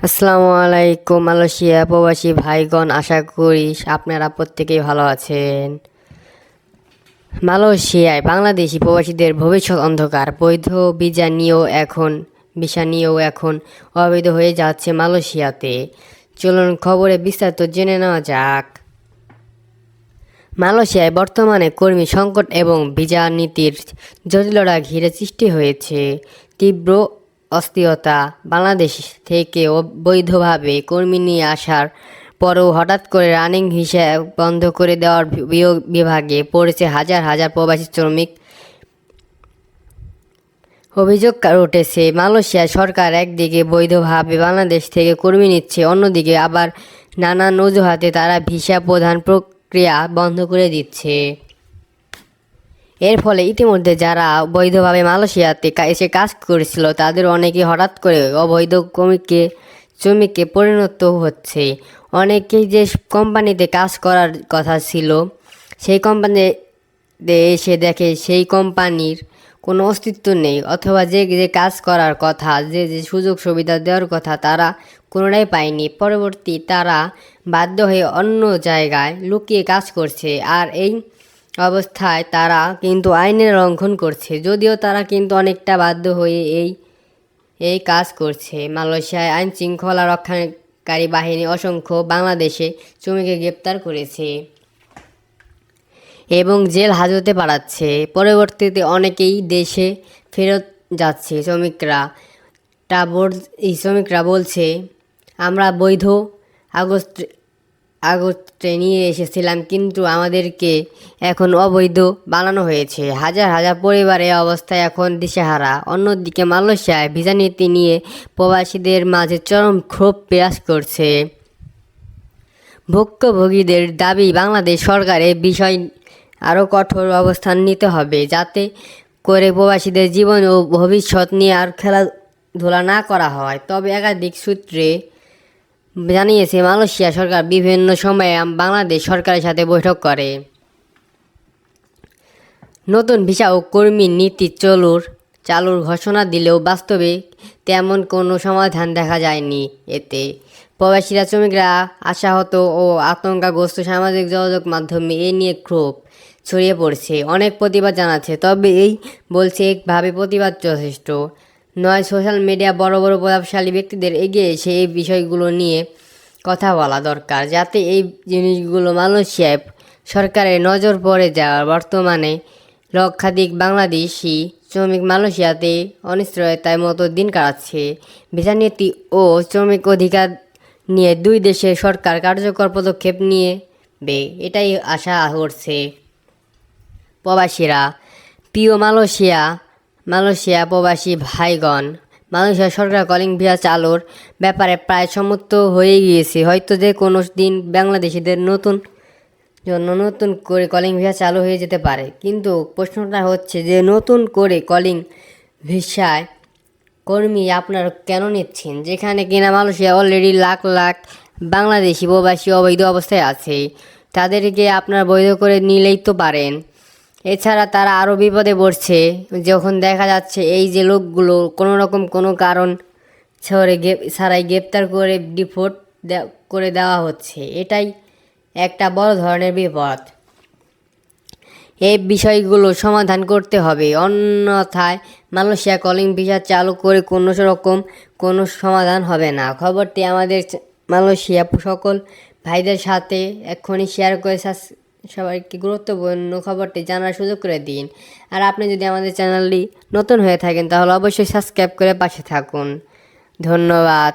আসসালামু আলাইকুম মালয়েশিয়া প্রবাসী ভাইগণ, আশা করি আপনারা প্রত্যেকেই ভালো আছেন। মালয়েশিয়ায় বাংলাদেশি প্রবাসীদের ভবিষ্যৎ অন্ধকার, বৈধ ভিসা নিয়েও এখন, ভিসা নিয়েও এখন অবৈধ হয়ে যাচ্ছে মালয়েশিয়াতে। চলুন খবরে বিস্তারিত জেনে নেওয়া যাক। মালয়েশিয়ায় বর্তমানে কর্মী সংকট এবং ভিসা নীতির জটিলতা ঘিরে সৃষ্টি হয়েছে। তীব্র অস্থিরতা বাংলাদেশ থেকে অবৈধভাবে কর্মী নিয়ে আসার পরও হঠাৎ করে রানিং হিসাব বন্ধ করে দেওয়ার বিভাগে পড়েছে হাজার হাজার প্রবাসী শ্রমিক। অভিযোগ উঠেছে মালয়েশিয়া সরকার একদিকে বৈধভাবে বাংলাদেশ থেকে কর্মী নিচ্ছে, অন্যদিকে আবার নানান অজুহাতে তারা ভিসা প্রদান প্রক্রিয়া বন্ধ করে দিচ্ছে। এর ফলে ইতিমধ্যে যারা বৈধভাবে মালয়েশিয়াতে এসে কাজ করেছিল, তাদের অনেকে হঠাৎ করে অবৈধ কমিকে শ্রমিকে পরিণত হচ্ছে। অনেকেই যে কোম্পানিতে কাজ করার কথা ছিল, সেই কোম্পানিতে এসে দেখে সেই কোম্পানির কোনো অস্তিত্ব নেই, অথবা যে যে কাজ করার কথা, যে যে সুযোগ সুবিধা দেওয়ার কথা তারা কোনোটাই পায়নি। পরবর্তী তারা বাধ্য হয়ে অন্য জায়গায় লুকিয়ে কাজ করছে। আর এই অবস্থায় তারা কিন্তু আইনের লঙ্ঘন করছে। যদিও তারা কিন্তু অনেকটা বাধ্য হয়ে এই এই কাজ করছে। মালয়েশিয়ায় আইন শৃঙ্খলা রক্ষাকারী বাহিনী অসংখ্য বাংলাদেশে শ্রমিককে গ্রেপ্তার করেছে এবং জেল হাজতে পাঠাচ্ছে। পরবর্তীতে অনেকেই দেশে ফেরত যাচ্ছে। শ্রমিকরা এই শ্রমিকরা বলছে, আমরা বৈধ আগস্ট আগস্টে নিয়ে এসেছিলাম, কিন্তু আমাদেরকে এখন অবৈধ বানানো হয়েছে। হাজার হাজার পরিবারের এই অবস্থায় এখন দিশেহারা। অন্যদিকে মালয়েশিয়ায় ভিসা নীতি নিয়ে প্রবাসীদের মাঝে চরম ক্ষোভ বিরাজ করছে। ভুক্তভোগীদের দাবি, বাংলাদেশ সরকারের বিষয় আরও কঠোর অবস্থান নিতে হবে, যাতে করে প্রবাসীদের জীবন ও ভবিষ্যৎ নিয়ে আর খেলাধুলা না করা হয়। তবে একাধিক সূত্রে জানিয়েছে মালয়েশিয়া সরকার বিভিন্ন সময়ে বাংলাদেশ সরকারের সাথে বৈঠক করে। নতুন ভিসা ও কর্মী নীতি চলুর, চালুর ঘোষণা দিলেও বাস্তবে তেমন কোনো সমাধান দেখা যায়নি এতে। প্রবাসীরা, শ্রমিকরা আশাহত ও আতঙ্কাগ্রস্ত সামাজিক যোগাযোগ মাধ্যমে এ নিয়ে ক্ষোভ ছড়িয়ে পড়ছে। অনেক প্রতিবাদ জানাচ্ছে, তবে এই বলছে একভাবে প্রতিবাদ যথেষ্ট। নয় সোশ্যাল মিডিয়া বড় বড় প্রভাবশালী ব্যক্তিদের এগিয়ে এসে এই বিষয়গুলো নিয়ে কথা বলা দরকার, যাতে এই জিনিসগুলো মালয়েশিয়ায় সরকারের নজর পড়ে যাওয়ার। বর্তমানে লক্ষাধিক বাংলাদেশি শ্রমিক মালয়েশিয়াতে অনিশ্চয়তার মতো দিন কাটাচ্ছে। ভিসা নীতি ও শ্রমিক অধিকার নিয়ে দুই দেশের সরকার কার্যকর পদক্ষেপ নিয়ে বে এটাই আশা করছে প্রবাসীরা। প্রিয় মালয়েশিয়া মালয়েশিয়া প্রবাসী ভাইগণ, মালয়েশিয়া সরকার কলিং ভিসা চালুর ব্যাপারে প্রায় সম্মত হয়ে গিয়েছে। হয়তো যে কোনো দিন বাংলাদেশিদের নতুন জন্য নতুন করে কলিং ভিসা চালু হয়ে যেতে পারে। কিন্তু প্রশ্নটা হচ্ছে যে নতুন করে কলিং ভিসায় কর্মী আপনারা কেন নিচ্ছেন? যেখানে কিনা মালয়েশিয়া অলরেডি লাখ লাখ বাংলাদেশি প্রবাসী অবৈধ অবস্থায় আছে। তাদেরকে আপনারা বৈধ করে নিলেই তো পারেন। এছাড়া তারা আরও বিপদে পড়ছে। যখন দেখা যাচ্ছে এই যে লোকগুলো কোনো রকম কোনো কারণ ছড়ে ছাড়াই গ্রেপ্তার করে ডিপোর্ট করে দেওয়া হচ্ছে। এটাই একটা বড় ধরনের বিপদ। এই বিষয়গুলো সমাধান করতে হবে। অন্যথায় মালয়েশিয়া কলিং ভিসা চালু করে কোনো রকম কোনো সমাধান হবে না। খবরটি আমাদের মালয়েশিয়া সকল ভাইদের সাথে এক্ষুনি শেয়ার করে সবাইকে গুরুত্বপূর্ণ খবরটি জানার সুযোগ করে দিন। আর আপনি যদি আমাদের চ্যানেলটি নতুন হয়ে থাকেন, তাহলে অবশ্যই সাবস্ক্রাইব করে পাশে থাকুন। ধন্যবাদ।